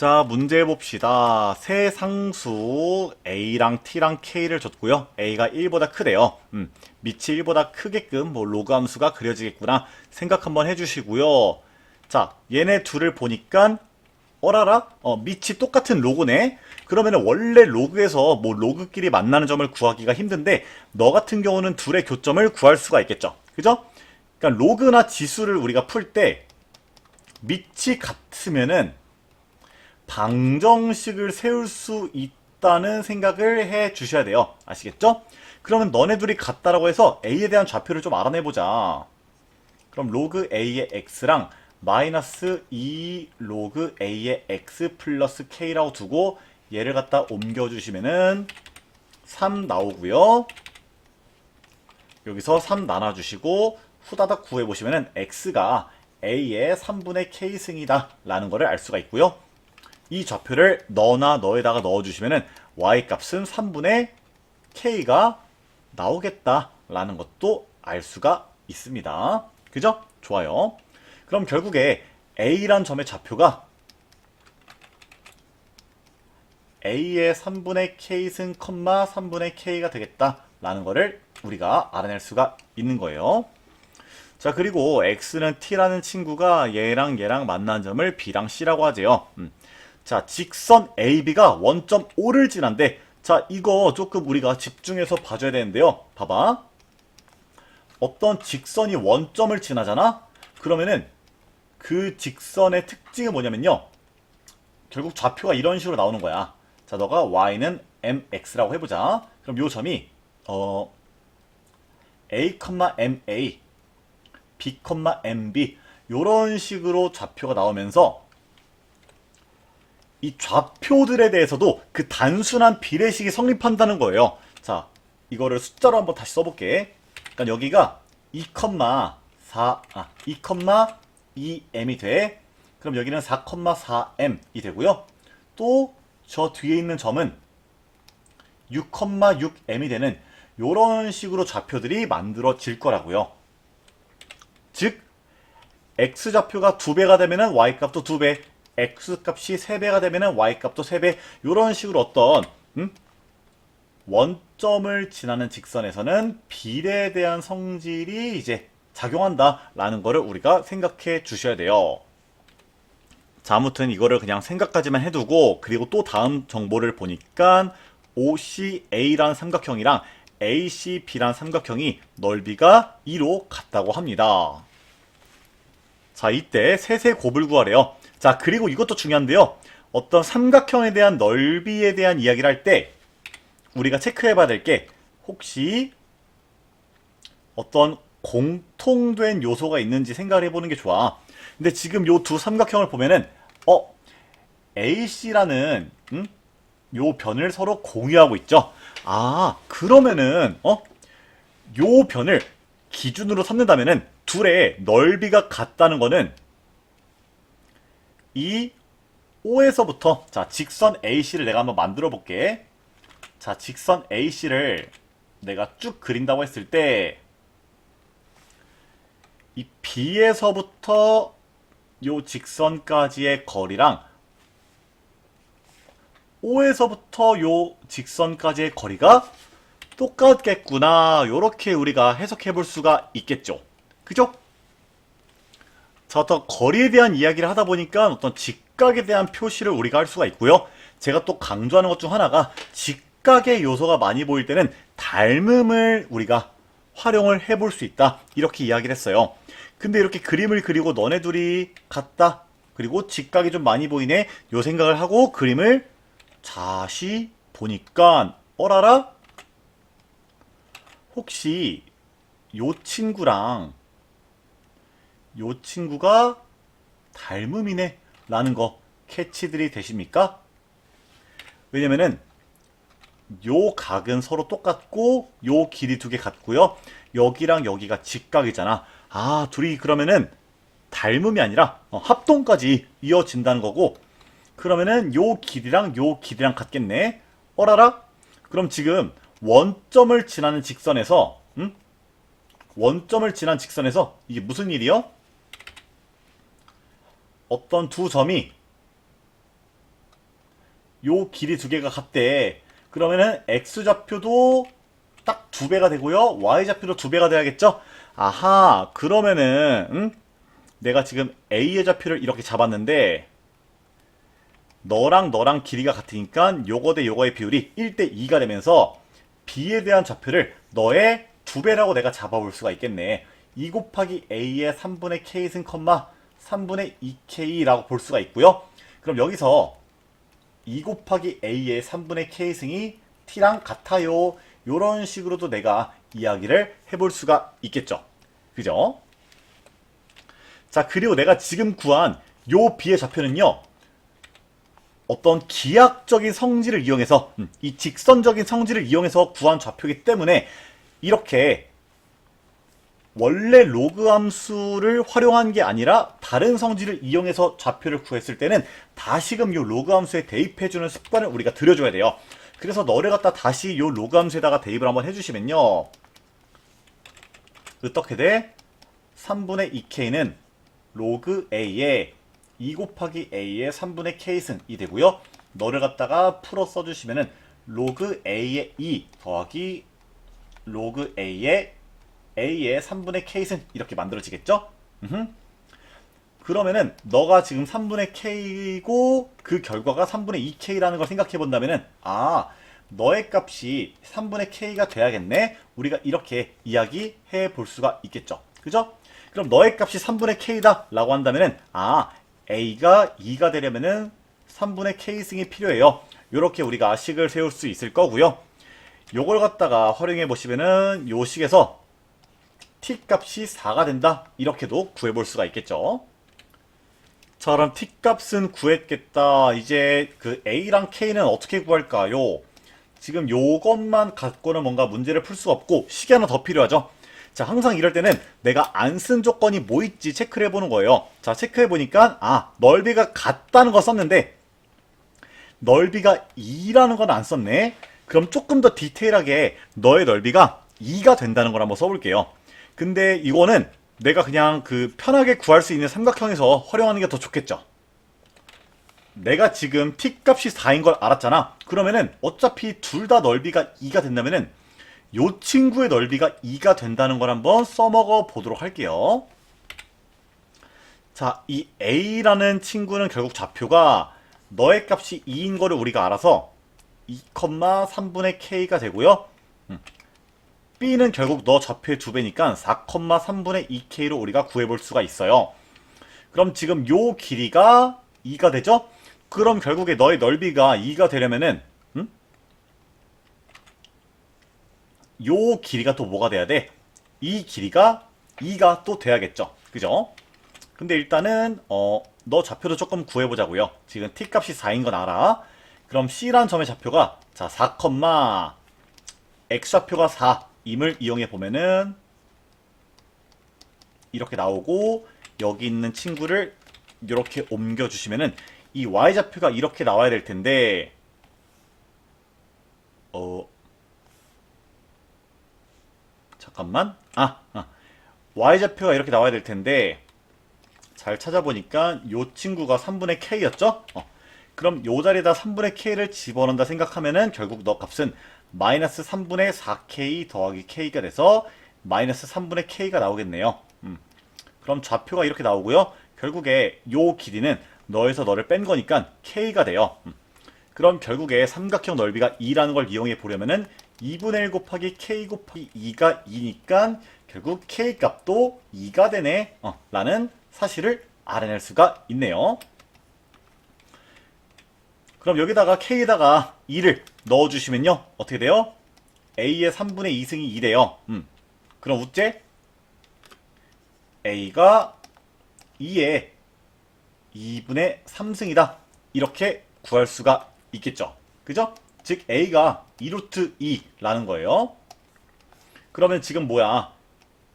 자, 문제 봅시다. 세 상수 A랑 T랑 K를 줬고요. A가 1보다 크대요. 음, 밑이 1보다 크게끔 뭐 로그 함수가 그려지겠구나 생각 한번 해주시고요. 자, 얘네 둘을 보니까 어라라? 어, 밑이 똑같은 로그네? 그러면은 원래 로그에서 뭐 로그끼리 만나는 점을 구하기가 힘든데 너 같은 경우는 둘의 교점을 구할 수가 있겠죠. 그죠? 그러니까 로그나 지수를 우리가 풀 때 밑이 같으면은 방정식을 세울 수 있다는 생각을 해 주셔야 돼요. 아시겠죠? 그러면 너네 둘이 같다라고 해서 a에 대한 좌표를 좀 알아내 보자. 그럼 로그 a의 x랑 마이너스 2 로그 a의 x 플러스 k라고 두고 얘를 갖다 옮겨주시면은 3 나오고요. 여기서 3 나눠주시고 후다닥 구해보시면은 x가 a의 3분의 k승이다 라는 거를 알 수가 있고요. 이 좌표를 너나 너에다가 넣어주시면은 y 값은 3분의 k가 나오겠다 라는 것도 알 수가 있습니다. 그죠? 좋아요. 그럼 결국에 a란 점의 좌표가 a의 3분의 k승, 3분의 k가 되겠다 라는 거를 우리가 알아낼 수가 있는 거예요. 자 그리고 x는 t라는 친구가 얘랑 얘랑 만난 점을 b랑 c라고 하재요. 음. 자 직선 AB가 원점 O를 지난데 자 이거 조금 우리가 집중해서 봐줘야 되는데요. 봐봐. 어떤 직선이 원점을 지나잖아? 그러면은 그 직선의 특징이 뭐냐면요. 결국 좌표가 이런 식으로 나오는 거야. 자, 너가 y는 mx라고 해보자. 그럼 요 점이 어 a, ma, b, mb 요런 식으로 좌표가 나오면서 이 좌표들에 대해서도 그 단순한 비례식이 성립한다는 거예요. 자, 이거를 숫자로 한번 다시 써볼게. 그러니까 여기가 2,4, 아, 2,2m이 돼. 그럼 여기는 4,4m이 되고요. 또 저 뒤에 있는 점은 6,6m이 되는 이런 식으로 좌표들이 만들어질 거라고요. 즉, x 좌표가 2배가 되면 y 값도 2배, x 값이 3배가 되면 y 값도 3배 이런 식으로 어떤 음? 원점을 지나는 직선에서는 비례에 대한 성질이 이제 작용한다라는 거를 우리가 생각해 주셔야 돼요. 자, 아무튼 이거를 그냥 생각까지만 해두고 그리고 또 다음 정보를 보니까 OCA라는 삼각형이랑 ACB라는 삼각형이 넓이가 2로 같다고 합니다. 자, 이때 세세 곱을 구하래요. 자, 그리고 이것도 중요한데요. 어떤 삼각형에 대한 넓이에 대한 이야기를 할 때 우리가 체크해 봐야 될 게 혹시 어떤 공통된 요소가 있는지 생각을 해보는 게 좋아. 근데 지금 요 두 삼각형을 보면은 어 AC라는 음? 요 변을 서로 공유하고 있죠. 아 그러면은 어요 변을 기준으로 삼는다면은 둘의 넓이가 같다는 거는 이 O에서부터 자 직선 AC를 내가 한번 만들어 볼게. 자 직선 AC를 내가 쭉 그린다고 했을 때 이 B에서부터 요 직선까지의 거리랑 O에서부터 요 직선까지의 거리가 똑같겠구나. 요렇게 우리가 해석해 볼 수가 있겠죠. 그죠? 자, 어떤 거리에 대한 이야기를 하다 보니까 어떤 직각에 대한 표시를 우리가 할 수가 있고요. 제가 또 강조하는 것 중 하나가 직각의 요소가 많이 보일 때는 닮음을 우리가 활용을 해볼 수 있다. 이렇게 이야기를 했어요. 근데 이렇게 그림을 그리고 너네 둘이 같다. 그리고 직각이 좀 많이 보이네. 요 생각을 하고 그림을 다시 보니까 어라라? 혹시 요 친구랑 요 친구가 닮음이네 라는 거 캐치들이 되십니까? 왜냐면은 요 각은 서로 똑같고 요 길이 두 개 같고요. 여기랑 여기가 직각이잖아. 아, 둘이 그러면은 닮음이 아니라 어, 합동까지 이어진다는 거고 그러면은 요 길이랑 요 길이랑 같겠네. 어라라? 그럼 지금 원점을 지나는 직선에서 음? 원점을 지난 직선에서 이게 무슨 일이요? 어떤 두 점이 요 길이 두 개가 같대. 그러면은 x좌표도 딱 두 배가 되고요. y좌표도 두 배가 돼야겠죠? 아하, 그러면은 음? 내가 지금 a의 좌표를 이렇게 잡았는데 너랑 너랑 길이가 같으니까 요거 대 요거의 비율이 1대 2가 되면서 b에 대한 좌표를 너의 두 배라고 내가 잡아볼 수가 있겠네. 2 곱하기 a의 3분의 k승 컴마 3분의 2k라고 볼 수가 있고요. 그럼 여기서 2 곱하기 a의 3분의 k승이 t랑 같아요. 요런 식으로도 내가 이야기를 해볼 수가 있겠죠. 그죠? 자, 그리고 내가 지금 구한 요 b의 좌표는요. 어떤 기하학적인 성질을 이용해서 음, 이 직선적인 성질을 이용해서 구한 좌표이기 때문에 이렇게 원래 로그 함수를 활용한 게 아니라 다른 성질을 이용해서 좌표를 구했을 때는 다시금 이 로그 함수에 대입해주는 습관을 우리가 들여줘야 돼요. 그래서 너를 갖다 다시 이 로그 함수에다가 대입을 한번 해주시면요. 어떻게 돼? 3분의 2k는 로그 a에 2 곱하기 a의 3분의 k승이 되고요. 너를 갖다가 풀어 써주시면은 로그 a의 2 더하기 로그 a의 a의 3분의 k승 이렇게 만들어지겠죠? 음흠. 그러면은 너가 지금 3분의 k고 그 결과가 3분의 2k라는 걸 생각해 본다면은 아 너의 값이 3분의 k가 돼야겠네. 우리가 이렇게 이야기해 볼 수가 있겠죠. 그죠? 그럼 너의 값이 3분의 k다 라고 한다면은 아 a가 2가 되려면은 3분의 k승이 필요해요. 이렇게 우리가 식을 세울 수 있을 거고요. 요걸 갖다가 활용해 보시면은 요 식에서 t 값이 4가 된다 이렇게도 구해볼 수가 있겠죠. 자 그럼 t 값은 구했겠다. 이제 그 a랑 k는 어떻게 구할까요? 지금 요것만 갖고는 뭔가 문제를 풀수 없고 식이 하나 더 필요하죠. 자 항상 이럴 때는 내가 안 쓴 조건이 뭐 있지 체크를 해보는 거예요. 자 체크해 보니까 아 넓이가 같다는 거 썼는데 넓이가 2라는 건 안 썼네. 그럼 조금 더 디테일하게 너의 넓이가 2가 된다는 걸 한번 써볼게요. 근데 이거는 내가 그냥 그 편하게 구할 수 있는 삼각형에서 활용하는 게 더 좋겠죠. 내가 지금 t 값이 4인 걸 알았잖아. 그러면은 어차피 둘 다 넓이가 2가 된다면은 요 친구의 넓이가 2가 된다는 걸 한번 써먹어 보도록 할게요. 자, 이 a라는 친구는 결국 좌표가 너의 값이 2인 거를 우리가 알아서 2,3분의 k가 되고요. 음. B는 결국 너 좌표의 두 배니까 4,3분의 2k로 우리가 구해볼 수가 있어요. 그럼 지금 요 길이가 2가 되죠? 그럼 결국에 너의 넓이가 2가 되려면은 음? 요 길이가 또 뭐가 돼야 돼? 이 길이가 2가 또 돼야겠죠. 그죠? 근데 일단은 어, 너 좌표도 조금 구해보자고요. 지금 t 값이 4인 건 알아. 그럼 c란 점의 좌표가 자 4, x 좌표가 4 임을 이용해 보면은 이렇게 나오고 여기 있는 친구를 이렇게 옮겨 주시면은 이 y 좌표가 이렇게 나와야 될 텐데 어 잠깐만 아, 아. y 좌표가 이렇게 나와야 될 텐데 잘 찾아보니까 요 친구가 3분의 k였죠? 어. 그럼 요 자리에다 3분의 k를 집어넣는다 생각하면은 결국 너 값은 마이너스 3분의 4k 더하기 k가 돼서 마이너스 3분의 k가 나오겠네요. 음. 그럼 좌표가 이렇게 나오고요. 결국에 요 길이는 너에서 너를 뺀 거니까 k가 돼요. 음. 그럼 결국에 삼각형 넓이가 2라는 걸 이용해 보려면은 2분의 1 곱하기 k 곱하기 2가 2니까 결국 k 값도 2가 되네 어, 라는 사실을 알아낼 수가 있네요. 그럼 여기다가 k에다가 2를 넣어주시면요. 어떻게 돼요? a의 3분의 2승이 2돼요. 음. 그럼 우째 a가 2의 2분의 3승이다. 이렇게 구할 수가 있겠죠. 그죠? 즉 a가 2루트 2라는 거예요. 그러면 지금 뭐야?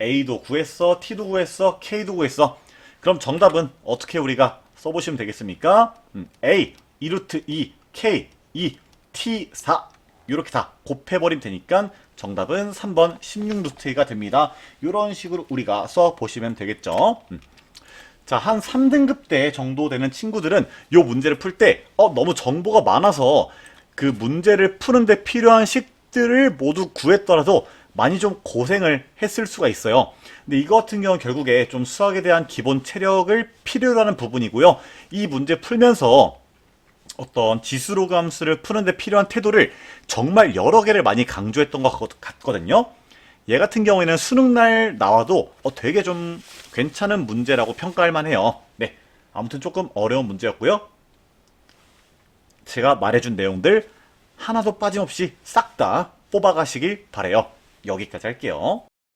a도 구했어, t도 구했어, k도 구했어. 그럼 정답은 어떻게 우리가 써보시면 되겠습니까? 음, a 2루트 2, k 2, t 4 이렇게 다 곱해버리면 되니까 정답은 3번 16루트가 됩니다. 이런 식으로 우리가 써보시면 되겠죠. 음. 자, 한 3등급 대 정도 되는 친구들은 요 문제를 풀 때, 어, 너무 정보가 많아서 그 문제를 푸는데 필요한 식들을 모두 구했더라도 많이 좀 고생을 했을 수가 있어요. 근데 이거 같은 경우는 결국에 좀 수학에 대한 기본 체력을 필요로 하는 부분이고요. 이 문제 풀면서 어떤 지수로 감수를 푸는데 필요한 태도를 정말 여러 개를 많이 강조했던 것 같- 같거든요. 얘 같은 경우에는 수능날 나와도 어, 되게 좀 괜찮은 문제라고 평가할 만해요. 네. 아무튼 조금 어려운 문제였고요. 제가 말해준 내용들 하나도 빠짐없이 싹 다 뽑아가시길 바래요. 여기까지 할게요.